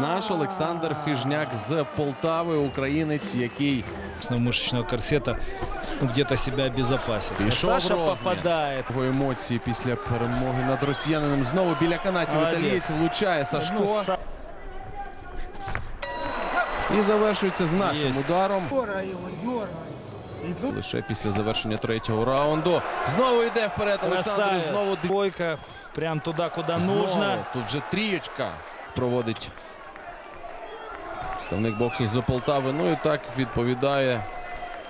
Наш Олександр Хижняк з Полтави, українець, який мышечного корсета ну, где-то себя обезопасит. Пішов Саша розмір. попадает. його емоції після перемоги над росіянином. Знову біля канатів Молодець. італієць влучає Сашко. Ну, Са- І завершується з нашим Єсть. ударом. Лише після завершення третього раунду. Знову йде вперед Олександр. і Красавец. Знову дві- Двойка. Прям туда, куда Знову. нужно. Тут вже трієчка проводить представник боксу з Полтави. Ну і так відповідає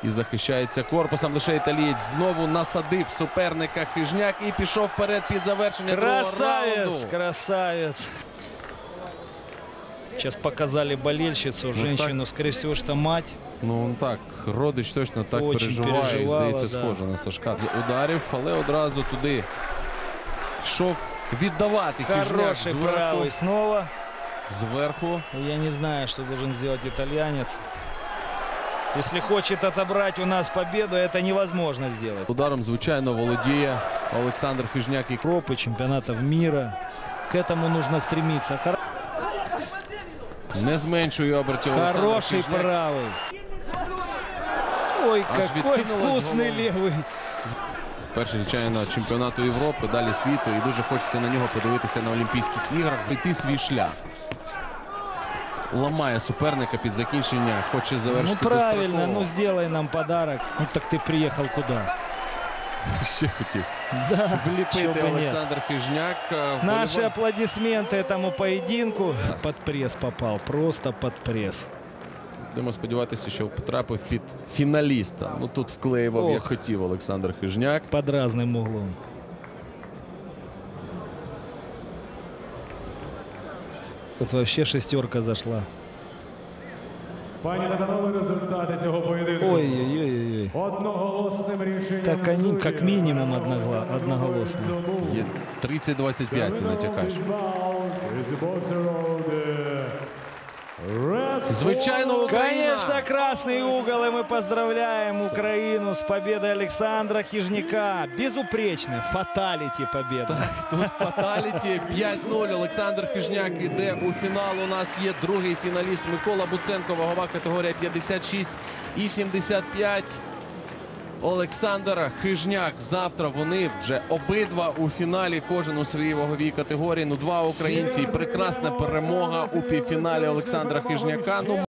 і захищається корпусом. Лише італієць знову насадив суперника Хижняк і пішов вперед під завершення другого Красавец, раунду. красавец. Сейчас показали болельщицу, женщину, скорее всего, что мать. Ну так, родич точно так Очень переживає. І здається, да. схоже на Сашка. Ударів, але одразу туди йшов віддавати Хороший зверху. правый снова. Зверху. Я не знаю, что должен сделать итальянец. Если хочет отобрать у нас победу, это невозможно сделать. Ударом, звичайно, володіє Олександр Хижняк. І Европы, чемпионатов мира. К этому нужно стремиться. Хор- не зменшує обертів Олександр Хороший Хижняк. правый. Ой, Аж какой відкинулась вкусный голова. левый. Перший, звичайно, чемпіонату Європи, далі світу. І дуже хочеться на нього подивитися на Олімпійських іграх, прийти свій шлях. Ламає суперника під закінчення, хоче Ну завершити правильно, достроково. ну сделай нам подарок. Ну так ты приехал куда? Ще хотів Да, чё вліпити бы нет. Олександр Хижняк. е, в Наши вольовому- аплодисменты этому поединку. Раз. Под пресс попал, просто под пресс. Будемо сподіватися, що потрапив під фіналіста. Ну тут вклеював, як Ох. хотів Олександр Хижняк. Под разным углом. Тут вообще шестерка зашла. Пані та панове, результати цього поєдинку. Ой-ой-ой. Одноголосним рішенням Так они как минимум одногла- одноголосно. здобув Є 30-25 ти натякаєш. Звичайно, Україна! Конечно, красный угол, и мы поздравляем Украину с победой Александра Хижняка. Безупречне фаталити победа. Тут фаталіті 5-0. Олександр Хижняк іде у фінал. У нас є другий фіналіст Микола Буценко. Вагова категорія 56 і 75. Олександр Хижняк. Завтра вони вже обидва у фіналі. Кожен у своїй ваговій категорії. Ну, два українці. І прекрасна перемога у півфіналі Олександра Хижняка. Ну,